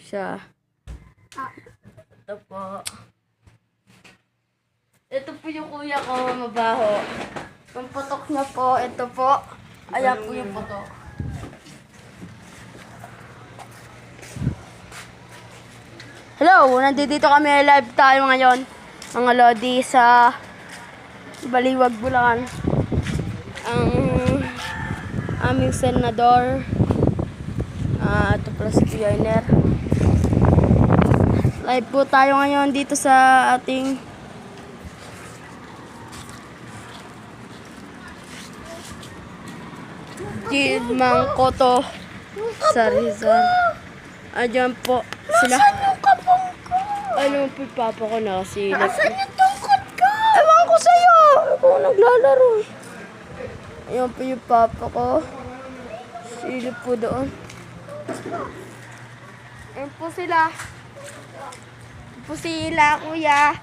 siya. Ito po. Ito po yung kuya ko, mabaho. Yung putok niya po, ito po. Ayan po yung putok. Hello, nandito kami live tayo ngayon. Mga Lodi sa Baliwag, Bulacan. Ang aming senador, ah ito pala si Pioneer. Live po tayo ngayon dito sa ating Gilmang Koto sa Rizal. Ayan po sila. Saan yung kapong ko? Ano po papa ko na kasi Asan yung tungkod ko? Ewan ko sa'yo! Ako naglalaro. Ayan po yung papa ko. Silip po doon. Ayan po sila. Po sila, kuya.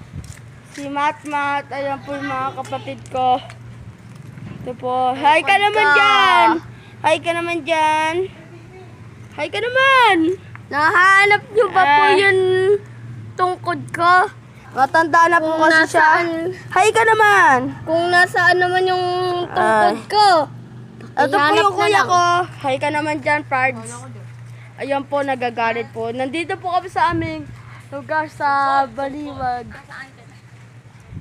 Si Matmat. Ayan po yung mga kapatid ko. Ito po. Hi ka naman dyan! Hi ka naman dyan! Hi ka naman! Nahanap niyo ba po Ah. yung tungkod ko? Matanda na po Kung kasi siya. nasaan- Hi ka naman! Kung nasaan naman yung tungkod Ay. ko? Ito po Ihanap yung na kuya lang. ko. Hi ka naman dyan, Pards. Ayan po, nagagalit po. Nandito po kami sa aming lugar sa Baliwag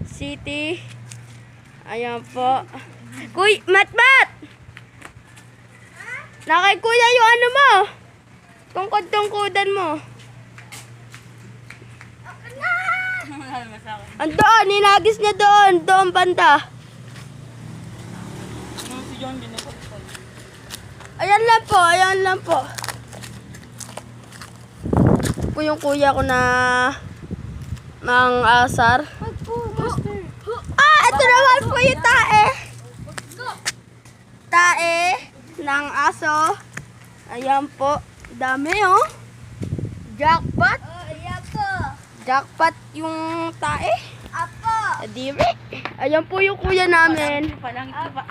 City. Ayan po. Kuy, Matmat! Nakay kuya yung ano mo. Tungkod-tungkodan mo. Andoon, ninagis niya doon. Doon banda. Ayan lang po, ayan lang po. Po yung kuya ko na mang asar. Ah, ito naman po yung tae. Tae ng aso. Ayan po. Dami oh. Jackpot. Oh. Jackpot yung tae. Apo. Adiri. Ayan po yung kuya namin. Apo.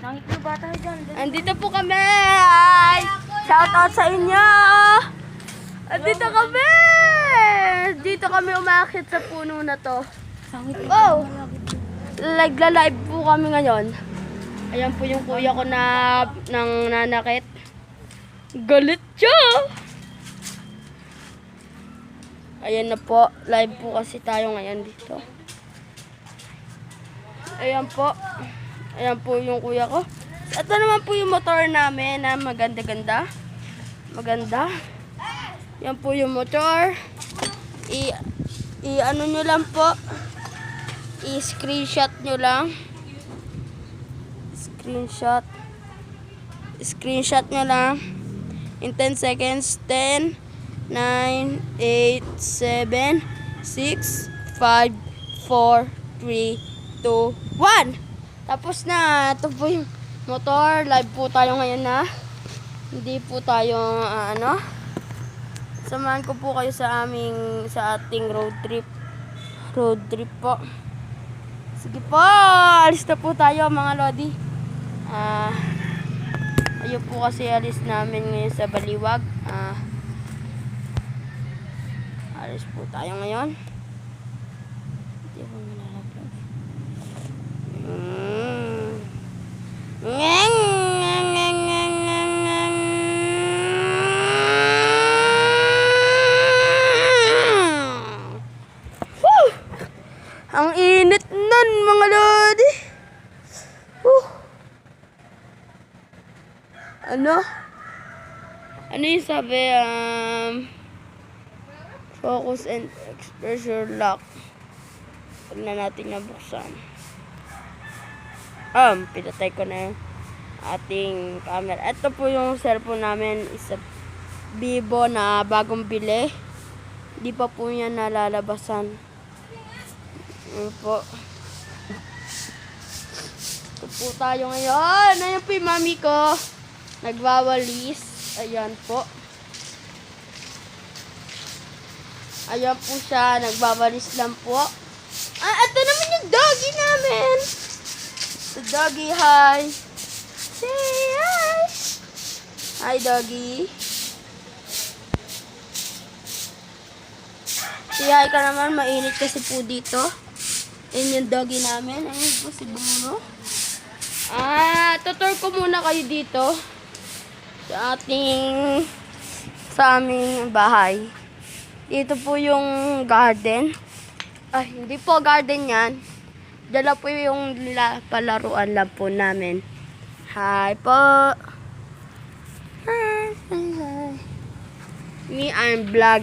Nangit ba tayo dyan? Andito po kami! Shout out sa inyo! Andito kami! Dito kami umakit sa puno na to. Oh! Nagla-live po kami ngayon. Ayan po yung kuya ko na ng nanakit. Galit siya! Ayan na po. Live po kasi tayo ngayon dito. Ayan po. Ayan po yung kuya ko. Ito naman po yung motor namin na maganda-ganda. Maganda. Yan po yung motor. I, i ano nyo lang po. I-screenshot nyo lang. Screenshot. Screenshot nyo lang. In 10 seconds. 10, 9, 8, 7, 6, 5, 4, 3, 2, 1. Tapos na, ito po yung motor. Live po tayo ngayon na. Hindi po tayo, ah, ano. Samahan ko po kayo sa aming, sa ating road trip. Road trip po. Sige po, alis na po tayo mga lodi. Ah, ayun po kasi alis namin ngayon sa Baliwag. Ah, alis po tayo ngayon. Hindi ako nilalaglag. Mm. Ano? Ano yung sabi? Um, focus and exposure lock. Huwag na natin nabuksan. Um, pinatay ko na yung ating camera. Ito po yung cellphone namin. Isa Vivo na bagong bili. Hindi pa po yan nalalabasan. Ano po. Ito po tayo ngayon. Ayan po yung mami ko. Nagwawalis. Ayan po. Ayan po siya. Nagwawalis lang po. Ah, ito naman yung doggy namin. The doggy, hi. Say hi. Hi, doggy. Siyay ka naman, mainit kasi po dito. Yan yung doggy namin. Ayun po si Bruno. Ah, tutor ko muna kayo dito. Sa ating, sa aming bahay. Dito po yung garden. Ay, hindi po garden yan. Dala po yung la, palaruan lang po namin. Hi po. Hi, hi, hi. Me, I'm vlog.